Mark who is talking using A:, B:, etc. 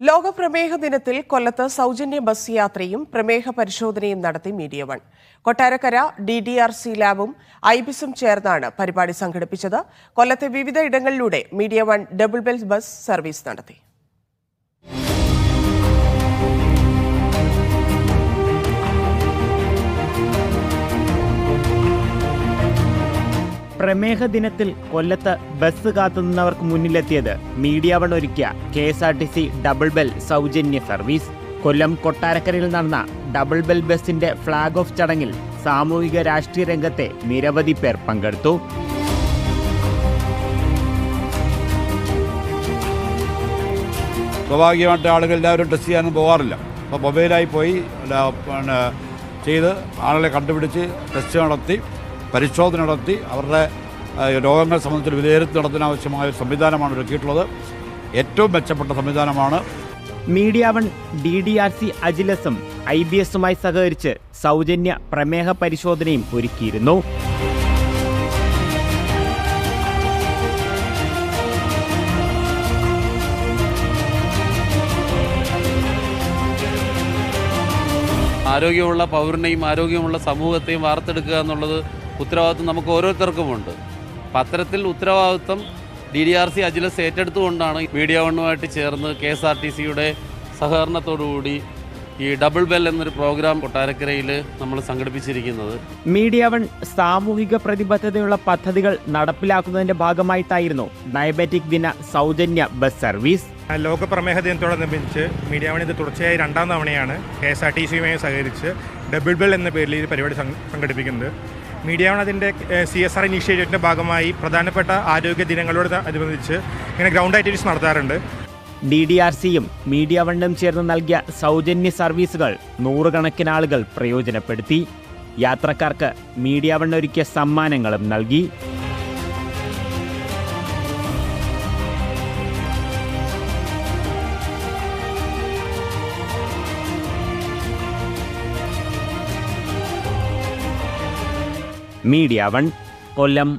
A: ലോക പ്രമേഹ ദിനത്തിൽ കൊല്ലത്ത് സൗജന്യ ബസ് യാത്രയും പ്രമേഹ പരിശോധനയും നടത്തി media one. Kottarakkara D D R C ലാബും ഐബിസും ചേർന്നാണ് പരിപാടി സംഘടിപ്പിച്ചത്. കൊല്ലത്തെ വിവിധ ഇടങ്ങളിലൂടെ media one double bell bus service നടത്തി.
B: പ്രമേഹ ദിനത്തിൽ കൊല്ലത്ത് ബസ് കാത്തുനിന്നവർക്ക് മുന്നിലെത്തിയത് മീഡിയ വൺ ഒരുക്കിയ K S R T C double bell സൗജന്യ സർവീസ്. കൊല്ലം കൊട്ടാരക്കരയിൽ നടന്ന ഡബിൾ ബെൽ ബസിന്റെ ഫ്ളാഗ് ഓഫ് ചടങ്ങിൽ സാമൂഹിക രാഷ്ട്രീയ രംഗത്തെ നിരവധി പേർ പങ്കെടുത്തു.
C: സ്വാഭാവികമായിട്ട് ആളുകൾ എല്ലാവരും ടെസ്റ്റ് ചെയ്യാനും പോകാറില്ല. അപ്പോൾ മൊബൈലായി പോയി പിന്നെ ചെയ്ത് ആളുകളെ കണ്ടുപിടിച്ച് ടെസ്റ്റ് നടത്തി. പരിശോധന നടത്തി അവരുടെ രോഗങ്ങൾ സംബന്ധിച്ച് വിലയിരുത്തി നടത്തുന്നതിനാവശ്യമായ ഒരു സംവിധാനമാണ് ഒരുക്കിയിട്ടുള്ളത്. ഏറ്റവും മെച്ചപ്പെട്ട സംവിധാനമാണ്.
B: Media one D D R C അജിലസും I B എസുമായി സഹകരിച്ച് സൗജന്യ പ്രമേഹ പരിശോധനയും ഒരുക്കിയിരുന്നു.
D: ആരോഗ്യമുള്ള പൗരനെയും ആരോഗ്യമുള്ള സമൂഹത്തെയും വാർത്തെടുക്കുക എന്നുള്ളത് ഉത്തരവാദിത്വം നമുക്ക് ഓരോരുത്തർക്കുമുണ്ട് പത്രത്തിൽ അത്തരത്തിൽ ഉത്തരവാദിത്വം D D R C Agilus ഏറ്റെടുത്തുകൊണ്ടാണ് media വണ്ണുമായിട്ട് ചേർന്ന് കെ എസ് ആർ ടി സിയുടെ സഹകരണത്തോടുകൂടി ഈ ഡബിൾ ബെൽ എന്നൊരു പ്രോഗ്രാം കൊട്ടാരക്കരയിൽ നമ്മൾ സംഘടിപ്പിച്ചിരിക്കുന്നത്.
B: മീഡിയ വൺ സാമൂഹിക പ്രതിബദ്ധതയുള്ള പദ്ധതികൾ നടപ്പിലാക്കുന്നതിന്റെ ഭാഗമായിട്ടായിരുന്നു ഡയബറ്റിക് ദിന സൗജന്യ ബസ് സർവീസ്.
E: ലോക പ്രമേഹ ദിനത്തോടനുബന്ധിച്ച് മീഡിയ വൺ ഇത് തുടർച്ചയായി രണ്ടാം തവണയാണ് കെ എസ് ആർ ടി സിയുമായി സഹകരിച്ച് ഡബിൾ ബെൽ എന്ന പേരിൽ ഈ പരിപാടി സംഘടിപ്പിക്കുന്നത്. Media one C S R ഇനീഷ്യേറ്റീവിന്റെ ഭാഗമായി പ്രധാനപ്പെട്ട ആരോഗ്യ ദിനങ്ങളോട് അനുബന്ധിച്ച് ഇങ്ങനെ ഗ്രൗണ്ട് ആക്ടിവിറ്റീസ് നടത്താറുണ്ട്.
B: ഡി ഡി ആർ സിയും മീഡിയ വണ്ണും ചേർന്ന് നൽകിയ സൗജന്യ സർവീസുകൾ നൂറുകണക്കിന് ആളുകൾ പ്രയോജനപ്പെടുത്തി. യാത്രക്കാർക്ക് മീഡിയ വണ്ണൊരുക്കിയ സമ്മാനങ്ങളും നൽകി. മീഡിയ വൺ കൊല്ലം